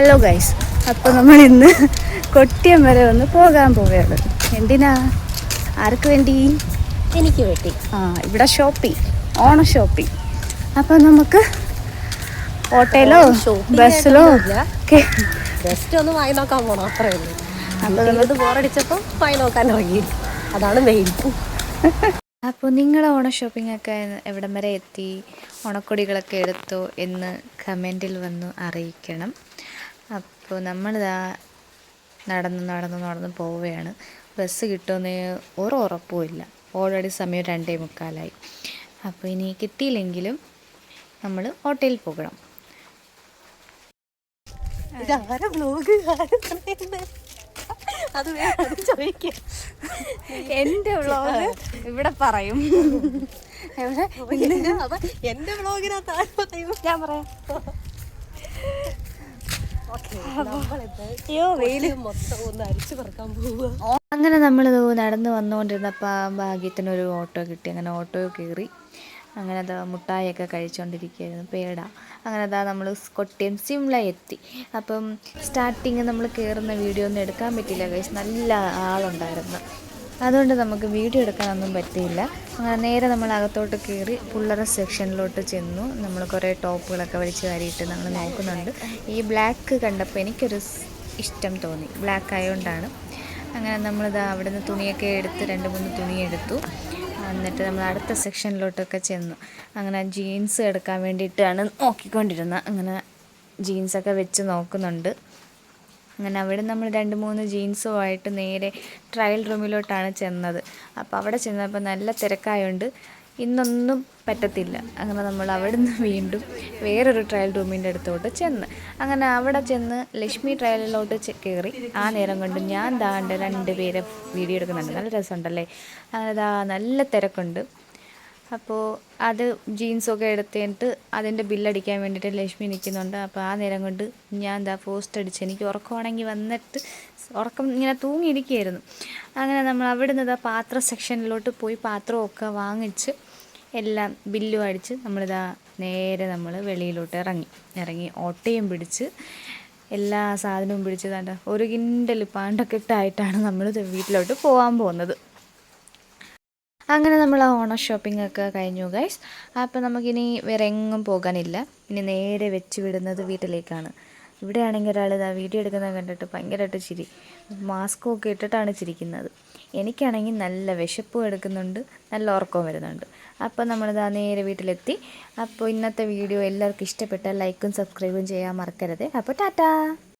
Hello guys അപ്പോൾ നമ്മൾ ഇന്ന് കൊട്ടിയം വരെ ഒന്ന് പോകാൻ പോവുകയാണ്. എന്തിനാ? ആർക്ക് വേണ്ടി? എനിക്ക് വേണ്ടി. ആ ഇവിടെ ഷോപ്പിംഗ് ഓണ ഷോപ്പിംഗ് അപ്പോൾ നമുക്ക് ഓട്ടോയിലോ ബസ്സിലോ ബെസ്റ്റ് ഒക്കെ ജസ്റ്റ് ഒന്ന് വായി നോക്കാൻ പോണം അത്രേ ഉള്ളൂ. അപ്പോൾ അപ്പോൾ ബോറടിച്ചപ്പോൾ വായി നോക്കാൻ തുടങ്ങി. അതാണ് മെയിൻ അപ്പോൾ നിങ്ങൾ ഓണ ഷോപ്പിംഗ് ഒക്കെ എവിടം വരെ എത്തി? ഓണക്കൊടികളൊക്കെ എടുത്തോ എന്ന് കമന്റിൽ വന്ന് അറിയിക്കണം. അപ്പോൾ നമ്മളിതാ നടന്ന് നടന്ന് നടന്ന് പോവുകയാണ്. ബസ് കിട്ടുമെന്ന് ഒരു ഉറപ്പുമില്ല ഓൾറെഡി സമയം രണ്ടേ മുക്കാലായി. അപ്പോൾ ഇനി കിട്ടിയില്ലെങ്കിലും നമ്മൾ ഓട്ടോയിൽ പോകണം. എന്റെ ബ്ലോഗ് അത് വേറെ ചോദിക്കാം. എന്റെ വ്ളോഗ് ഇവിടെ പറയും. എവിടെ? എന്റെ എന്റെ വ്ളോഗിനകത്ത് ഞാൻ പറയാം. അയ്യോ. വെയിൽ മൊത്തം ഒന്ന് അരിച്ചു പറക്കാൻ പോവുക അങ്ങനെ നമ്മൾ നടന്ന് വന്നുകൊണ്ടിരുന്നപ്പോൾ ഭാഗ്യത്തിനൊരു ഓട്ടോ കിട്ടി. അങ്ങനെ ഓട്ടോ കയറി. അങ്ങനെ അതാ മുട്ടായൊക്കെ കഴിച്ചുകൊണ്ടിരിക്കുകയായിരുന്നു പേട. അങ്ങനെ അതാ നമ്മൾ കൊട്ടിയം സിംല എത്തി. അപ്പം സ്റ്റാർട്ടിങ് നമ്മൾ കയറുന്ന വീഡിയോ ഒന്നും എടുക്കാൻ പറ്റില്ല കഴിച്ച് നല്ല ആളുണ്ടായിരുന്നു. അതുകൊണ്ട് നമുക്ക് വീഡിയോ എടുക്കാനൊന്നും പറ്റിയില്ല. അങ്ങനെ നേരെ നമ്മൾ അകത്തോട്ട് കയറി പുള്ളറ സെക്ഷനിലോട്ട് ചെന്നു. നമ്മൾ കുറേ ടോപ്പുകളൊക്കെ വലിച്ചു വാരിയിട്ട് നമ്മൾ നോക്കുന്നുണ്ട്. ഈ ബ്ലാക്ക് കണ്ടപ്പോൾ എനിക്കൊരു ഇഷ്ടം തോന്നി. ബ്ലാക്ക് ആയതുകൊണ്ടാണ് അങ്ങനെ നമ്മളിതാ അവിടെ നിന്ന് തുണിയൊക്കെ എടുത്ത് രണ്ട് മൂന്ന് തുണി എടുത്തു. എന്നിട്ട് നമ്മൾ അടുത്ത സെക്ഷനിലോട്ടൊക്കെ ചെന്നു. അങ്ങനെ ജീൻസ് എടുക്കാൻ വേണ്ടിയിട്ടാണ് നോക്കിക്കൊണ്ടിരുന്നത്. അങ്ങനെ ജീൻസൊക്കെ വെച്ച് നോക്കുന്നുണ്ട്. അങ്ങനെ അവിടെ നമ്മൾ രണ്ട് മൂന്ന് ജീൻസുമായിട്ട് നേരെ ട്രയൽ റൂമിലോട്ടാണ് ചെന്നത്. അപ്പോൾ അവിടെ ചെന്നപ്പോൾ നല്ല തിരക്കായുണ്ട് ഇന്നൊന്നും പറ്റത്തില്ല. അങ്ങനെ നമ്മൾ അവിടെ നിന്ന് വീണ്ടും വേറൊരു ട്രയൽ റൂമിന്റെ അടുത്തോട്ട് ചെന്ന്. അങ്ങനെ അവിടെ ചെന്ന് ലക്ഷ്മി ട്രയലിലോട്ട് കയറി ആ നേരം കൊണ്ട് ഞാൻ ദാണ്ട് രണ്ട് പേരെ വീഡിയോ എടുക്കുന്നുണ്ട്. നല്ല രസമുണ്ടല്ലേ? അങ്ങനെ ദാ നല്ല തിരക്കുണ്ട്. അപ്പോൾ അത് ജീൻസൊക്കെ എടുത്തിട്ട് അതിന്റെ ബില്ലടിക്കാൻ വേണ്ടിയിട്ട് ലക്ഷ്മി നിൽക്കുന്നുണ്ട്. അപ്പോൾ ആ നേരം കൊണ്ട് ഞാൻ എന്താ പോസ്റ്റ് അടിച്ച് എനിക്ക് ഉറക്കമാണെങ്കിൽ വന്നിട്ട് ഉറക്കം ഇങ്ങനെ തൂങ്ങിയിരിക്കുകയായിരുന്നു. അങ്ങനെ നമ്മൾ അവിടെ നിന്ന് പാത്ര സെക്ഷനിലോട്ട് പോയി പാത്രമൊക്കെ വാങ്ങിച്ച് എല്ലാം ബില്ലും അടിച്ച് നമ്മളിതാ നേരെ നമ്മൾ വെളിയിലോട്ട് ഇറങ്ങി. ഇറങ്ങി ഓട്ടയും പിടിച്ച് എല്ലാ സാധനവും പിടിച്ച് ഒരു കിൻഡൽ പാണ്ടൊക്കെ ഇട്ടായിട്ടാണ് നമ്മൾ വീട്ടിലോട്ട് പോകാൻ പോകുന്നത്. അങ്ങനെ നമ്മൾ ആ ഓണ ഷോപ്പിംഗ് ഒക്കെ കഴിഞ്ഞു ഗൈസ് അപ്പോൾ നമുക്കിനി വേറെ എങ്ങും പോകാനില്ല. ഇനി നേരെ വെച്ച് വിടുന്നത് വീട്ടിലേക്കാണ്. ഇവിടെയാണെങ്കിൽ ഒരാൾ ഇതാ വീഡിയോ എടുക്കുന്നത് കണ്ടിട്ട് ഭയങ്കരമായിട്ട് ചിരി. മാസ്ക് ഒക്കെ ഇട്ടിട്ടാണ് ചിരിക്കുന്നത്. എനിക്കാണെങ്കിൽ നല്ല വിശപ്പും എടുക്കുന്നുണ്ട് നല്ല ഉറക്കവും വരുന്നുണ്ട്. അപ്പോൾ നമ്മളിതാ നേരെ വീട്ടിലെത്തി. അപ്പോൾ ഇന്നത്തെ വീഡിയോ എല്ലാവർക്കും ഇഷ്ടപ്പെട്ടാൽ ലൈക്കും സബ്സ്ക്രൈബും ചെയ്യാൻ മറക്കരുത്. അപ്പോൾ ടാറ്റാ!